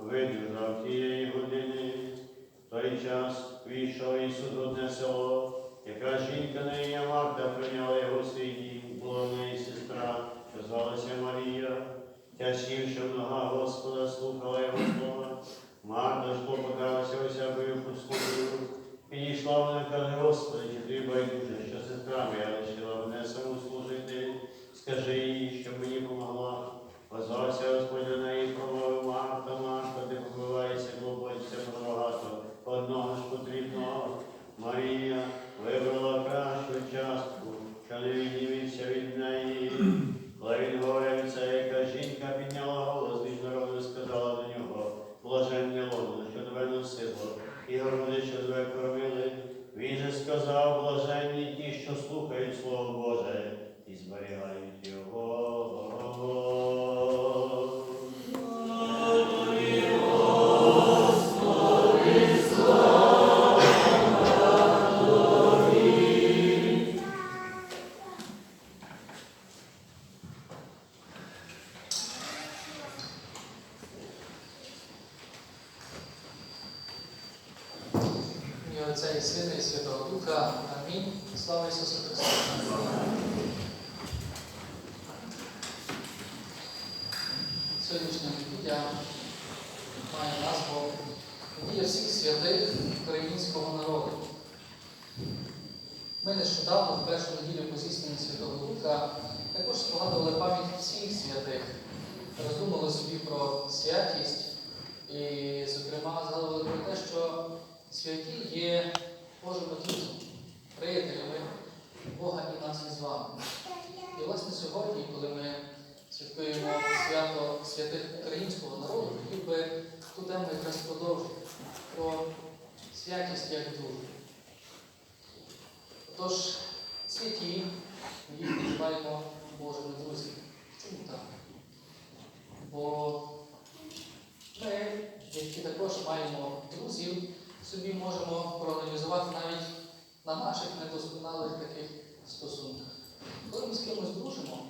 видужав тієї години. В той час війшов Ісус в одне село, яка жінка ім'я Марта прийняла його дім, була в неї сестра, що звалася Марія, тя в нога Господа, слухала його слова. Марта ж попадалася усякою пускою, підійшла вона, каже, Господи, чи тобі байдуже, що сестра моя лишила мене саму служити, скажи їй, одного. Марія Отця і Сина, і Святого Духа. Амінь. Слава Ісусу Христу. Сьогоднішня неділя має назву Неділя всіх святих українського народу. Ми нещодавно, в першу неділю по зісненні Святого Духа, також згадували пам'ять всіх святих, роздумали собі про святість і, зокрема, згадували про те, що святі є Божими друзями, приятелями Бога і нас із вами. І власне сьогодні, коли ми святкуємо свято святих українського народу, хотів би ту тему якраз продовжити про святість як дружбу. Тож, святі, їх називаємо Божими друзями. Чому так? Бо ми, які також маємо друзів, собі можемо проаналізувати навіть на наших недосконалих таких стосунках. Коли ми з кимось дружимо,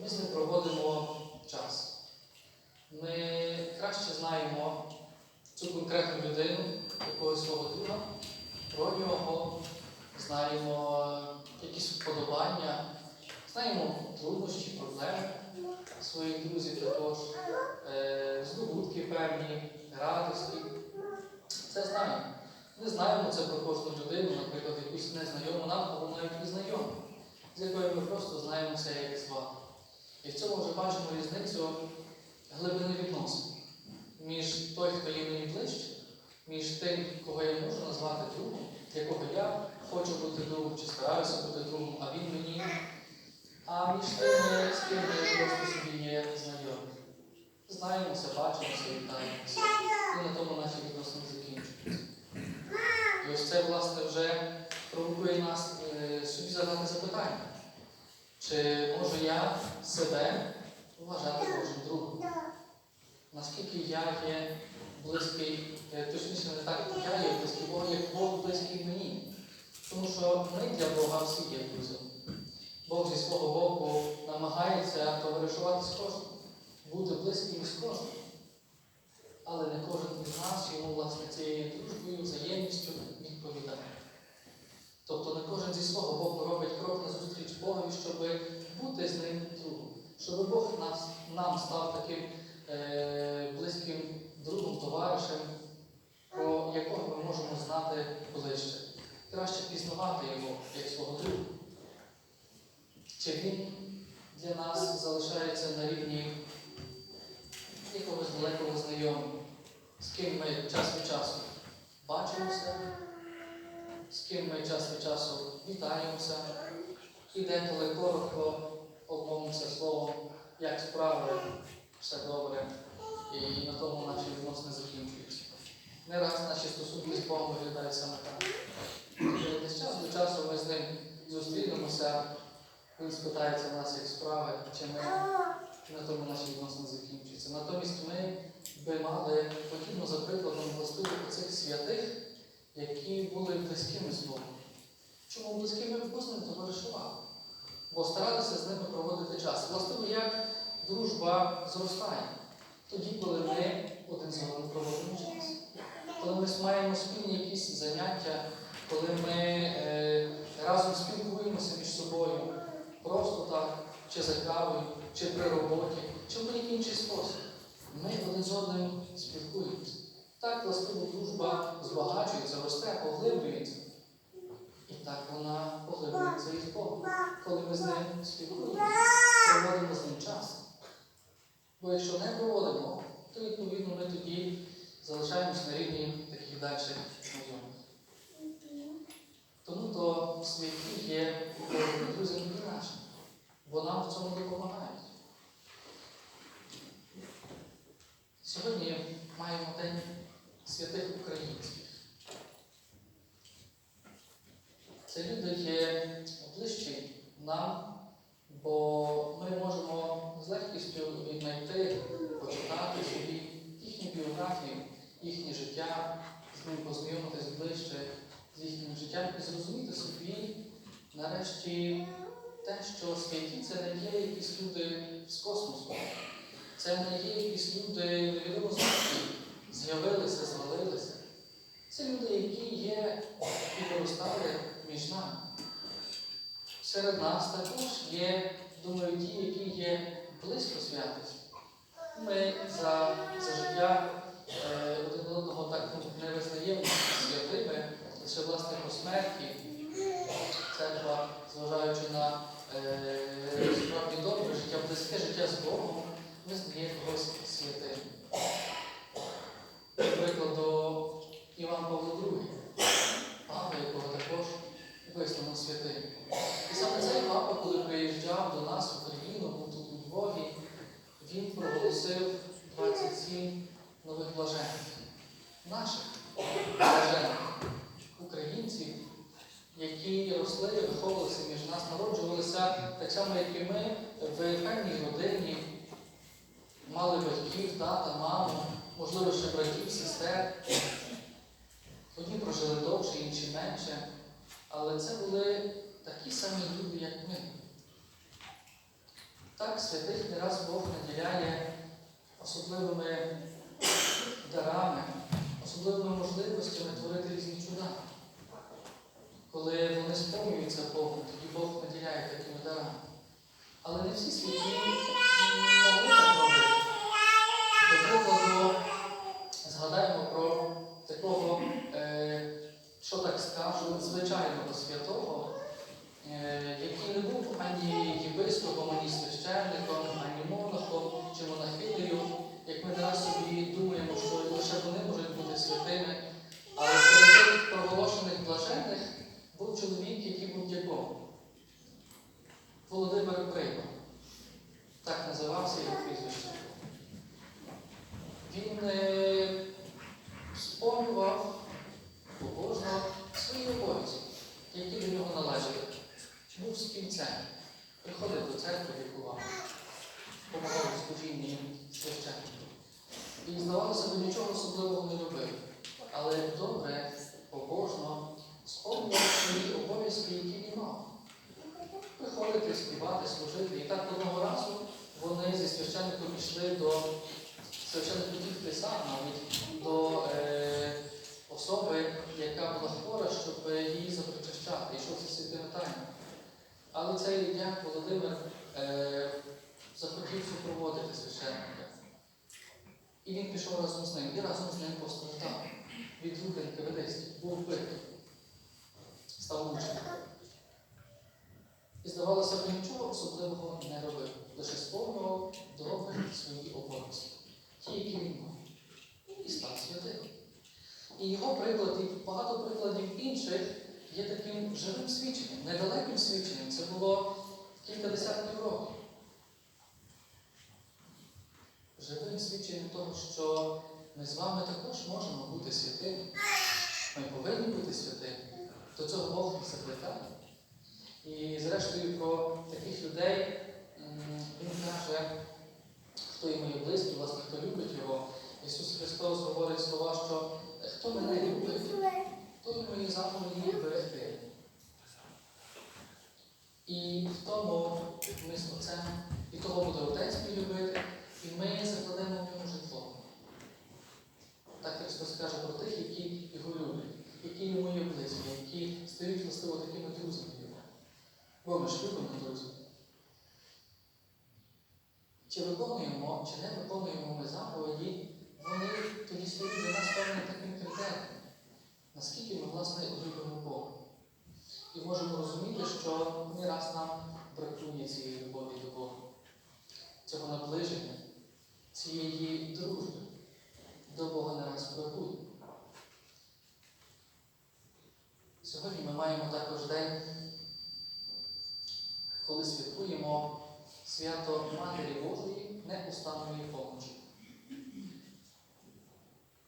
ми з ним проводимо час. Ми краще знаємо цю конкретну людину, якогось свого друга, про нього, знаємо якісь вподобання, знаємо труднощі, проблеми своїх друзів також, е, здобутки певні, радості. Це знаємо. Ми знаємо це про кожну людину, наприклад, якусь незнайому нам, або навіть і знайому, з якою ми просто знаємо це як звати. І в цьому вже бачимо різницю глибини відносин між той, хто є мені ближче, між тим, кого я можу назвати другом, якого я хочу бути другом чи стараюся бути другом, а він мені, а між тими, з ким я просто собі є знайомі. Знаємося, бачимося, вітаємося. І на тому наші відносини закінчуються. І ось це, власне, вже провокує нас е, собі задати запитання. Чи можу я себе вважати Божим другом? Наскільки я є близький, е, точніше не так, я є близький Богу, як Бог близький мені. Тому що ми для Бога всі є друзями. Бог зі свого боку намагається товаришувати з кожним, бути близьким з кожним. Але не кожен із нас йому власне цією дружбою, взаємністю відповідає. Тобто не кожен зі свого боку робить крок на зустріч Богові, щоб бути з ним другом, щоб Бог нас, нам став таким е, близьким другом, товаришем, про якого ми можемо знати ближче. Краще пізнавати його як свого друга. Чи він для нас залишається на рівні якогось далекого знайомого, з ким ми час від часу бачимося, з ким ми час від часу вітаємося, і деколи коротко обмовимося словом, як справи, все добре, і на тому не раз наші стосунки з Богом виглядають саме так. Вже десь час до часу ми з ним зустрінемося, він спитається в нас, як справи, чи ми на тому наші відносини закінчуються. Натомість ми би мали потрібно, за прикладом властивих цих святих, які були близькими з Богом. Чому близькими Бо з товаришували? Бо старалися з ними проводити час. Властиво, як дружба зростає, тоді, коли ми один з одним проводимо час. Ми маємо спільні якісь заняття, коли ми е, разом спілкуємося між собою, просто так, чи за кавою, чи при роботі, чи в будь-який інший спосіб. Ми один з одним спілкуємося. Так властиво дружба збагачується, росте, поглиблюється. І так вона поглиблюється і з Богом, коли ми з ним спілкуємося, проводимо з ним час. Бо якщо не проводимо, то відповідно ми тоді залишаємось на рівні таких дальших знайомих. Тому то святі є Божими друзями і нашими, бо нам в цьому допомагають. Сьогодні маємо День святих українських. Це люди є ближчі нам, бо ми можемо з легкістю віднайти, почитати собі їхні біографії, їхнє життя, з ним познайомитись ближче з їхнім життям і зрозуміти собі, нарешті, те, що святі це не є якісь люди з космосу. Це не є якісь люди невідомо звідки з'явилися, звалилися. Це люди, які є і виростали між нами. Серед нас також є, думаю, ті, які є близько святості. Ми за, за життя е, один одного так не визнаємо святими, лише власне по смерті. Церква, зважаючи на справді добре життя, близьке життя з Богом, визнає когось святим. До Іван Павло II, папа, якого також визнано святим. І саме цей папа, коли приїжджав до нас в Україну, був тут у Львові, він проголосив 27 нових блаженних. Наших блаженних українців, які росли, виховувалися між нас, народжувалися так само, як і ми, в певній родині, мали батьків, тата, маму, можливо, ще братів, сестер. Одні прожили довше, інші менше. Але це були такі самі люди, як ми. Так, святих не раз Бог наділяє особливими дарами, особливими можливостями творити різні чуда. Коли вони сповнюються Богом, тоді Бог наділяє такими дарами. Але не всі святі могли так. До прикладу, згадаємо про такого, е, що так скажу, звичайного святого, е, який не був ані єпископом, ані священником, ані монахом чи монахинею, як ми зараз собі думаємо, що лише вони можуть бути святими. Але серед тих проголошених блаженних чоловік, який був дяком. Володимир Прийма. Так називався його прізвище. Він е, сповнював побожно свої обов'язки, які до нього належали. Був спільцем, приходив до церкви, лікував, допомагав служінні священнику. І, здавалося б, нічого особливого не робив. Але добре, побожно сповнював свої обов'язки, які він мав. Приходити, співати, служити. І так одного разу вони зі священником пішли до священник хотів писав навіть до е, особи, яка була хвора, щоб її запричащати, йшов це святими тайнами. Але цей дяк Володимир е, захотів супроводити священника. І він пішов разом з ним, і разом з ним постраждав від руки НКВД, був вбитий, став мучеником. І здавалося б, нічого особливого не робив, лише сповнював добре свої обов'язки, ті, які він мав, і став святим. І його приклад, і багато прикладів інших є таким живим свідченням, недалеким свідченням. Це було кілька десятків років. Живим свідченням того, що ми з вами також можемо бути святими. Ми повинні бути святими. До цього Бог закликає. І І зрештою про таких людей він каже, хто йому є близький, власне, хто любить його. Ісус Христос говорить слова, що хто мене любить, той мої заповіді берегти. І в тому ми з Отцем, і того буде Отець мій любити, і ми закладемо в ньому житло. Так Христос каже про тих, які його люблять, які йому є близькі, які стають властиво такими друзями його. Бо ми ж любимо друзів. Чи виконуємо, чи не виконуємо ми заповіді, вони тоді стають для нас певним таким критерієм, наскільки ми, власне, любимо Бога. І можемо розуміти, що не раз нам бракує цієї любові до Бога, цього наближення, цієї дружби до Бога не раз бракує. Сьогодні ми маємо також день, коли святкуємо свято Матері Божої неустанної помочі.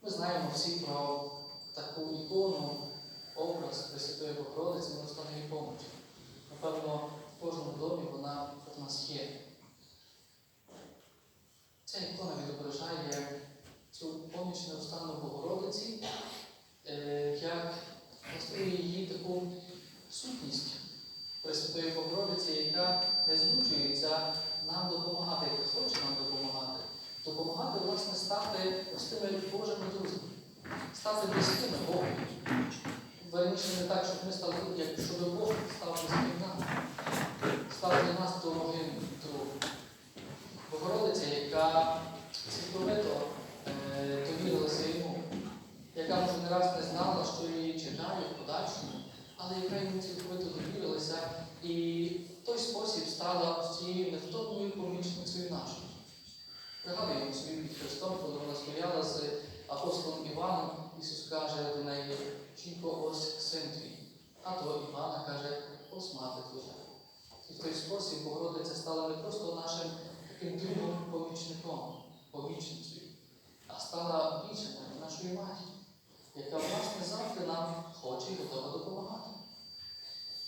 Ми знаємо всі про таку ікону, образ Пресвятої Богородиці неустанної помочі. Напевно, в кожному домі вона в нас є. Ця ікона відображає цю поміч неустанну Богородиці, е, як власне її таку сутність Пресвятої Богородиці, яка не змучується нам допомагати, яка хоче нам допомагати. Допомагати, власне, стати ось тими Божими друзями, стати близькими Богу. Верніше не так, щоб ми стали, як щоб Бог став близьким нам, став для нас дорогим другом. Богородиця, яка цілковито е, довірилася йому, яка може не раз не знала, що її чекає в подальшому, але яка йому цілковито довірилася і в той спосіб стала цією невтомною помічницею нашою. Пригадуємо собі під Христом, коли вона стояла з апостолом Іваном, Ісус каже до неї, жінко, ось син твій. А то Івана каже, ось мати твоя. І в той спосіб Богородиця стала не просто нашим таким другим помічником, помічницею, а стала більше нашою матір'ю, яка власне завжди нам хоче і готова допомагати.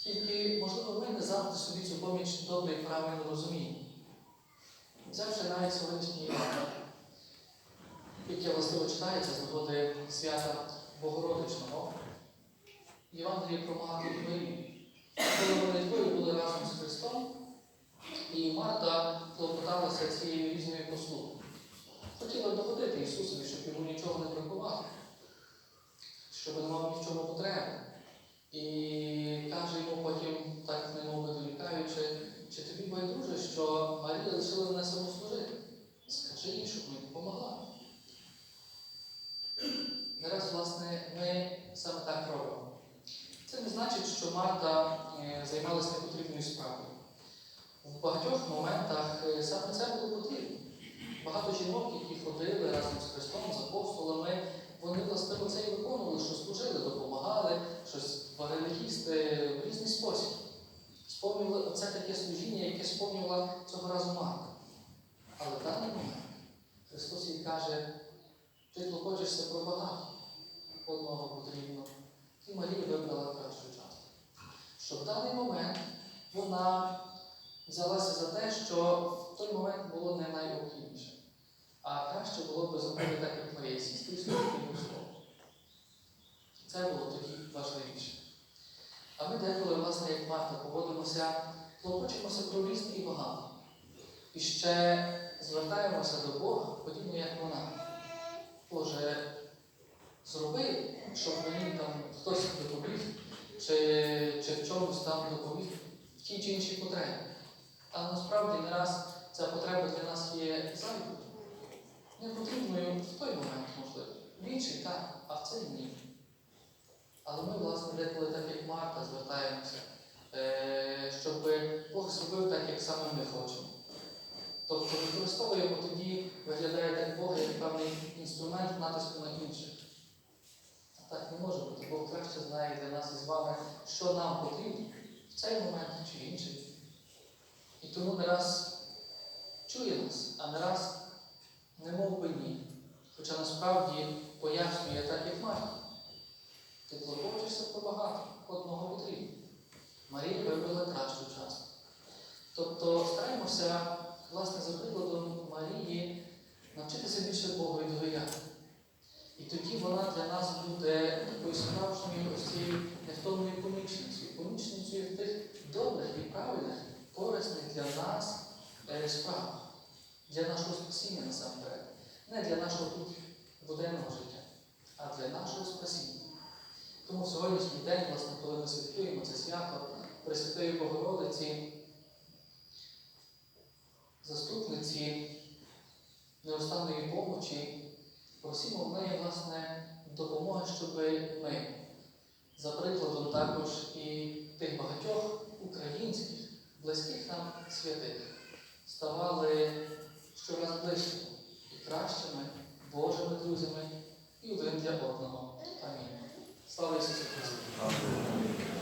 Тільки, можливо, ми не завжди собі цю поміч добре і правильно розуміємо. Взявши навіть сьогоднішній Іван, яке властиво читається з нагоди свята Богородичного, Євангеліє про і Марію. Коли вони були разом з Христом, і Марта клопоталася цією різною послугою. Хотіла догодити Ісусові, щоб йому нічого не бракувало, щоб не мав ні в чому потреби. І каже йому потім, так немов би дорікаючи, чи тобі байдуже, що Марія лишила мене самослужити? Скажи їй, щоб мені допомогла. Зараз, власне, ми саме так робимо. Це не значить, що Марта е, займалася непотрібною справою. В багатьох моментах е, саме це було потрібно. Багато жінок, які ходили разом з Христом, з апостолами, вони власне це і виконували, що служили, допомагали, щось варили в різний спосіб. Сповнювали оце таке служіння, яке сповнювала цього разу Марта. Але в даний момент Христос їй каже, ти клопочешся про багато, одного потрібно. І Марія вибрала кращу частину. Що в даний момент вона взялася за те, що в той момент було не найнеобхідніше. А краще було б зробити так, як Марія, сісти і слово. Це було тоді важливіше. А ми деколи, власне, як Марта, поводимося, клопочемося про різне і багато. І ще звертаємося до Бога, подібно як вона. Боже, зроби, щоб мені там хтось допоміг, чи, чи в чомусь там допоміг в тій чи іншій потребі. Але насправді не раз ця потреба для нас є зайвою, непотрібною в той момент, можливо. В інший так, а в цей ні. Але ми, власне, деколи так, як Марта, звертаємося, е, щоб Бог зробив так, як саме ми хочемо. Тобто використовуємо тоді, виглядає так Бога як певний інструмент натиску на інших. А так не може бути. Бог краще знає для нас із вами, що нам потрібно в цей момент чи інший. І тому не раз чує нас, а не раз не мов би ні. Хоча насправді пояснює так, як Марта. Ти клопочешся про багато, одного потрібно. Марія вибрала кращу частку. Тобто стараємося, власне, за прикладом Марії навчитися більше Богові довіряти. І тоді вона для нас буде такою справжньою ось цією невтомною помічницею, помічницею тих добрих і правильних, корисних для нас е, справах, для нашого спасіння насамперед. Не для нашого тут буденного життя, а для нашого спасіння. Тому в сьогоднішній день, власне, коли ми святкуємо це свято Пресвятої Богородиці, заступниці неостанної помочі, просимо в неї, власне, допомоги, щоб ми, за прикладом також і тих багатьох українських, близьких нам святих, ставали щораз ближчими і кращими Божими друзями і один для одного. Амінь. Слава Ісусу Христу!